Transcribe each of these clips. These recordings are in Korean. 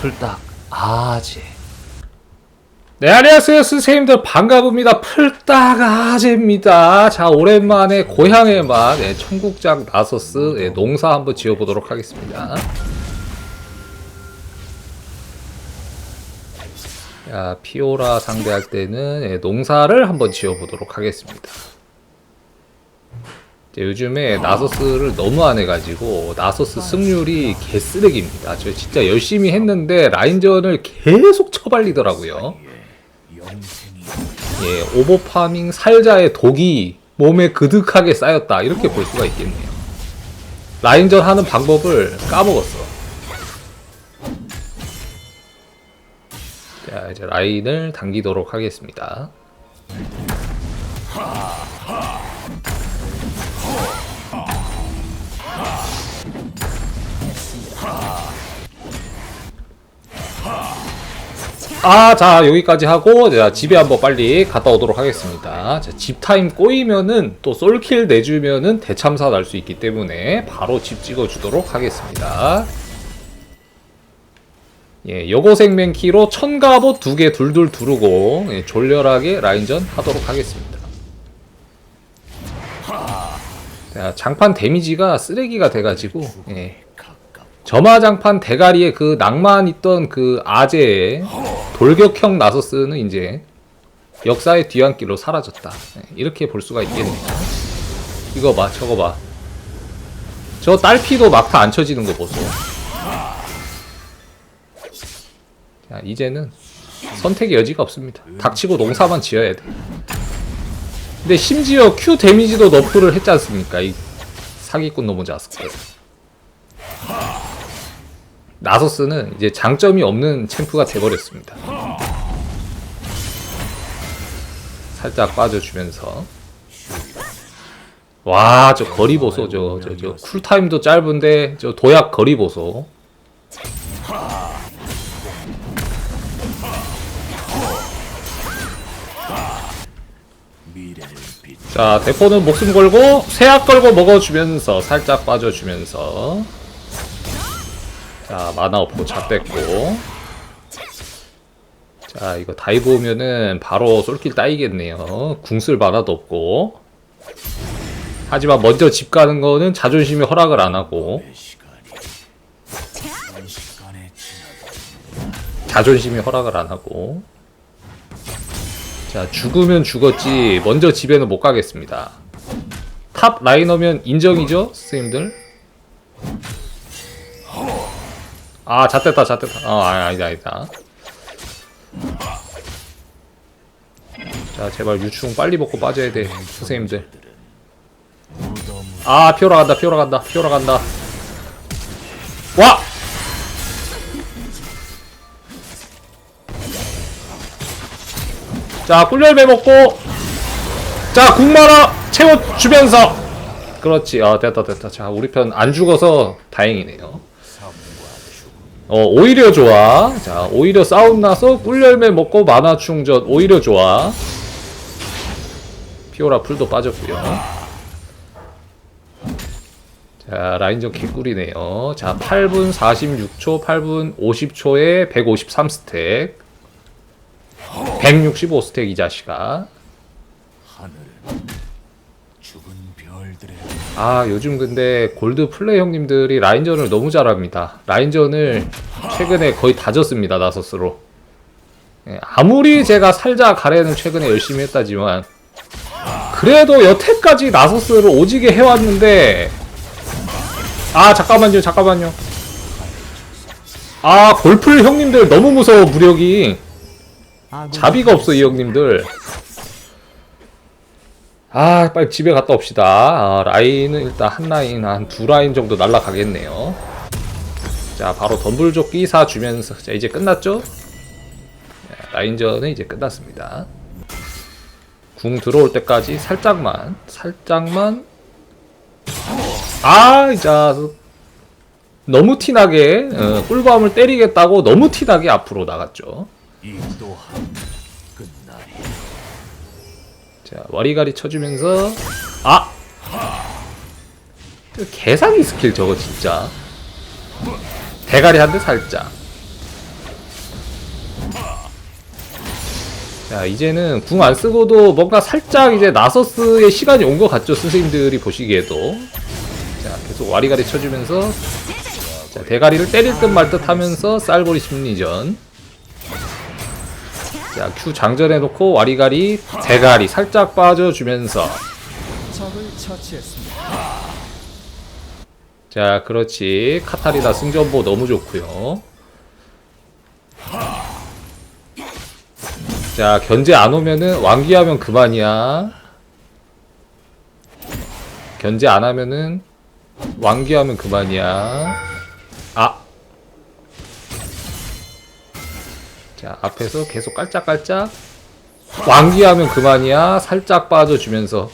풀딱 아재. 네 안녕하세요 선생님들. 반가웁니다. 풀딱 아재입니다. 자 오랜만에 고향의 맛 네, 청국장 나서스 네, 농사 한번 지어보도록 하겠습니다. 자 피오라 상대할 때는 네, 농사를 한번 지어보도록 하겠습니다 요즘에 나서스를 너무 안 해가지고 나서스 승률이 개쓰레기입니다. 저 진짜 열심히 했는데 라인전을 계속 처발리더라고요. 예, 오버파밍 살자의 독이 몸에 그득하게 쌓였다 이렇게 볼 수가 있겠네요. 라인전 하는 방법을 까먹었어. 자 이제 라인을 당기도록 하겠습니다. 아, 자, 여기까지 하고, 자, 집에 한번 빨리 갔다 오도록 하겠습니다. 자, 집 타임 꼬이면은, 또 솔킬 내주면은 대참사 날 수 있기 때문에, 바로 집 찍어주도록 하겠습니다. 예, 여고생맹 키로 천가봇 두개 둘둘 두르고, 예, 졸렬하게 라인전 하도록 하겠습니다. 자, 장판 데미지가 쓰레기가 돼가지고, 예, 점화장판 대가리에 그 낭만 있던 그 아재의 돌격형 나서스는 이제 역사의 뒤안길로 사라졌다. 네, 이렇게 볼 수가 있겠네요. 이거 봐, 저거 봐. 저 딸피도 막타 안 쳐지는 거 보소. 자, 이제는 선택의 여지가 없습니다. 닥치고 농사만 지어야 돼. 근데 심지어 Q 데미지도 너프를 했지 않습니까? 이 사기꾼 너무 자스크. 나서스는 이제 장점이 없는 챔프가 돼버렸습니다. 살짝 빠져주면서. 와 저 거리 보소 저 저 저 쿨타임도 짧은데 저 도약 거리 보소. 자 대포는 목숨 걸고 쇠약 걸고 먹어주면서 살짝 빠져주면서 자 마나 없고 자 뺐고. 자 이거 다이브 오면은 바로 솔킬 따이겠네요. 궁쓸 만화도 없고. 하지만 먼저 집 가는 거는 자존심이 허락을 안 하고. 자존심이 허락을 안 하고. 자 죽으면 죽었지 먼저 집에는 못 가겠습니다. 탑 라이너면 인정이죠 선생님들 아, 잣됐다, 잣됐다. 어, 아니, 아니다, 아니다. 자, 제발 유충 빨리 먹고 빠져야 돼, 선생님들. 아, 피오라 간다, 피오라 간다, 피오라 간다. 와! 자, 꿀열배 먹고, 자, 국마라 채워 주면서. 그렇지, 아, 됐다, 됐다. 자, 우리 편 안 죽어서 다행이네요. 어, 오히려 좋아. 자, 오히려 싸움 나서 꿀열매 먹고 만화 충전. 오히려 좋아. 피오라 풀도 빠졌고요. 자, 라인전 개꿀이네요. 자, 8분 46초, 8분 50초에 153스택. 165스택 이 자식아. 아 요즘 근데 골드 플레이 형님들이 라인전을 너무 잘합니다. 라인전을 최근에 거의 다 졌습니다 나서스로. 예, 아무리 제가 살자 가래는 최근에 열심히 했다지만 그래도 여태까지 나서스를 오지게 해왔는데 아 잠깐만요 잠깐만요. 아 골플 형님들 너무 무서워 무력이. 자비가 없어 이 형님들 아 빨리 집에 갔다 옵시다. 아, 라인은 일단 한 라인 한 두 라인 정도 날라가겠네요. 자 바로 덤블조끼 사 주면서 자 이제 끝났죠? 자, 라인전은 이제 끝났습니다. 궁 들어올 때까지 살짝만 살짝만. 아 이제 너무 티나게 어, 꿀밤을 때리겠다고 너무 티나게 앞으로 나갔죠 자 와리가리 쳐주면서 아 개사기 스킬 저거 진짜 대가리 한 대 살짝. 자, 이제는 궁 안 쓰고도 뭔가 살짝 이제 나서스의 시간이 온 것 같죠, 선생님들이 보시기에도. 자, 계속 와리가리 쳐주면서. 자, 대가리를 때릴 듯 말 듯 하면서 쌀고리 심리전. 자, Q 장전해 놓고 와리가리, 대가리 살짝 빠져주면서. 적을 처치했습니다. 자, 그렇지. 카타리나 승전보 너무 좋고요. 자, 견제 안 오면은 완기하면 그만이야. 견제 안 하면은 완기하면 그만이야. 자, 앞에서 계속 깔짝깔짝. 완기하면 그만이야. 살짝 빠져주면서.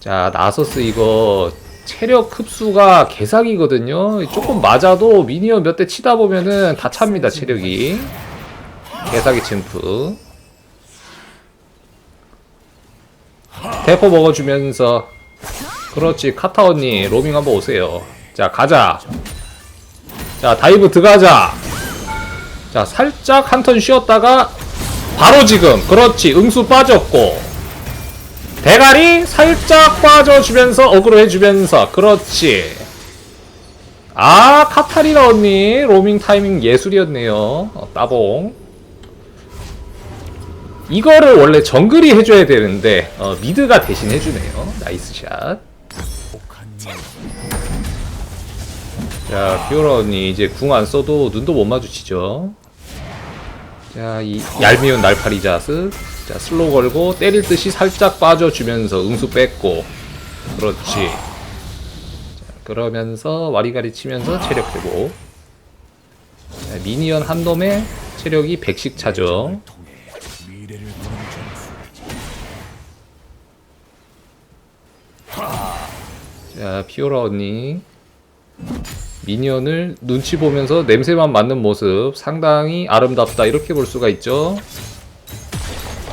자, 나서스 이거 체력 흡수가 개사기거든요. 조금 맞아도 미니언 몇 대 치다 보면은 다 찹니다, 체력이. 개사기 챔프. 대포 먹어주면서. 그렇지, 카타 언니, 로밍 한번 오세요. 자, 가자. 자, 다이브 들어가자. 자, 살짝 한 턴 쉬었다가, 바로 지금. 그렇지, 응수 빠졌고. 대가리 살짝 빠져주면서 어그로 해주면서 그렇지 아 카타리나 언니 로밍 타이밍 예술이었네요 어, 따봉 이거를 원래 정글이 해줘야 되는데 어, 미드가 대신 해주네요 나이스 샷 자, 피오라 언니 이제 궁 안 써도 눈도 못 마주치죠. 자, 이 얄미운 날파리 자스. 자, 슬로우 걸고 때릴 듯이 살짝 빠져주면서 응수 뺐고. 그렇지. 자, 그러면서 와리가리 치면서 체력 회복. 자, 미니언 한 놈에 체력이 100씩 차죠. 자, 피오라 언니. 미니언을 눈치 보면서 냄새만 맡는 모습 상당히 아름답다 이렇게 볼 수가 있죠.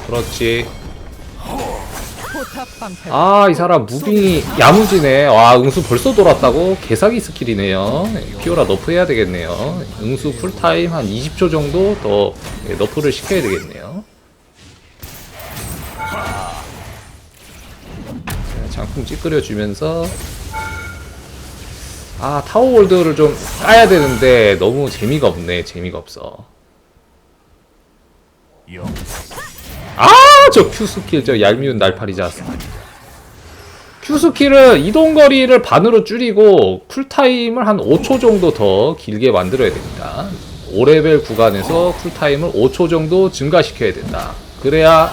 그렇지. 아, 이 사람 무빙이 야무지네. 와, 응수 벌써 돌았다고? 개사기 스킬이네요. 네, 피오라 너프 해야 되겠네요. 응수 쿨타임 한 20초 정도 더 네, 너프를 시켜야 되겠네요. 자, 장풍 찌끄려 주면서 아, 타워월드를 좀 까야 되는데 너무 재미가 없네. 재미가 없어. 영. 아, 저 Q 스킬, 저 얄미운 날파리 자스. Q 스킬은 이동 거리를 반으로 줄이고 쿨타임을 한 5초 정도 더 길게 만들어야 됩니다. 5레벨 구간에서 쿨타임을 5초 정도 증가시켜야 된다. 그래야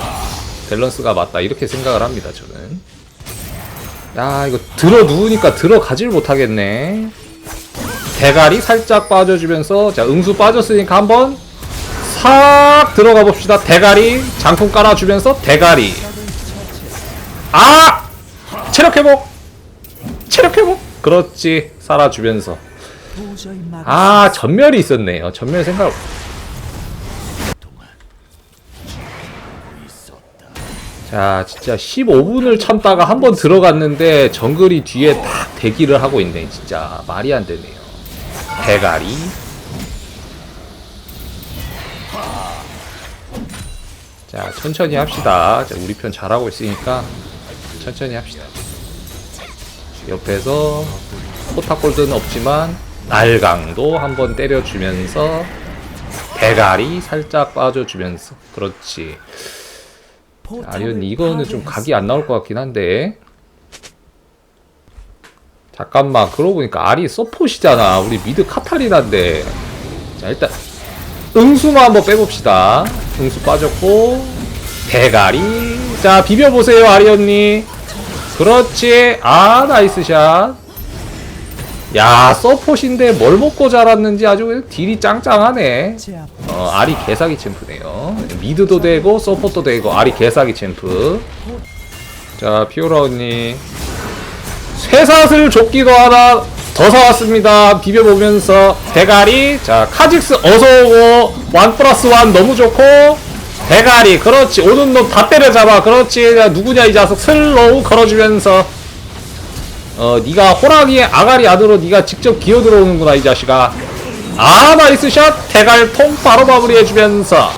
밸런스가 맞다. 이렇게 생각을 합니다, 저는. 야, 이거 들어 누우니까 들어가질 못하겠네. 대가리 살짝 빠져주면서, 자, 응수 빠졌으니까 한번 싹 들어가 봅시다. 대가리 장풍 깔아주면서 대가리. 아 체력 회복. 체력 회복. 그렇지 살아주면서. 아 전멸이 있었네요. 전멸 생각. 자 진짜 15분을 참다가 한 번 들어갔는데 정글이 뒤에 딱 대기를 하고 있네. 진짜 말이 안 되네요. 대가리. 자 천천히 합시다. 자, 우리 편 잘하고 있으니까 천천히 합시다. 옆에서 포탑골드는 없지만 날강도 한번 때려주면서 대가리 살짝 빠져주면서 그렇지. 아리온 이거는 좀 각이 안 나올 것 같긴 한데. 잠깐만 그러고 보니까 아리 서폿이잖아. 우리 미드 카타리나인데. 자 일단 응수만 한번 빼봅시다. 응수 빠졌고 대가리. 자 비벼보세요 아리 언니. 그렇지. 아 나이스 샷 야 서폿인데 뭘 먹고 자랐는지 아주 딜이 짱짱하네. 어, 아리 개사기 챔프네요. 미드도 되고 서포트도 되고 아리 개사기 챔프. 자, 피오라 언니. 쇠사슬 조끼도 하나 더 사왔습니다. 비벼보면서 대가리. 자, 카직스 어서오고 완 플러스 완 너무 좋고 대가리. 그렇지. 오는 놈 다 때려잡아. 그렇지. 자, 누구냐 이 자석 슬로우 걸어주면서 어 네가 호랑이의 아가리 안으로 네가 직접 기어 들어오는구나 이 자식아. 아 나이스 샷 대갈통 바로 마무리해주면서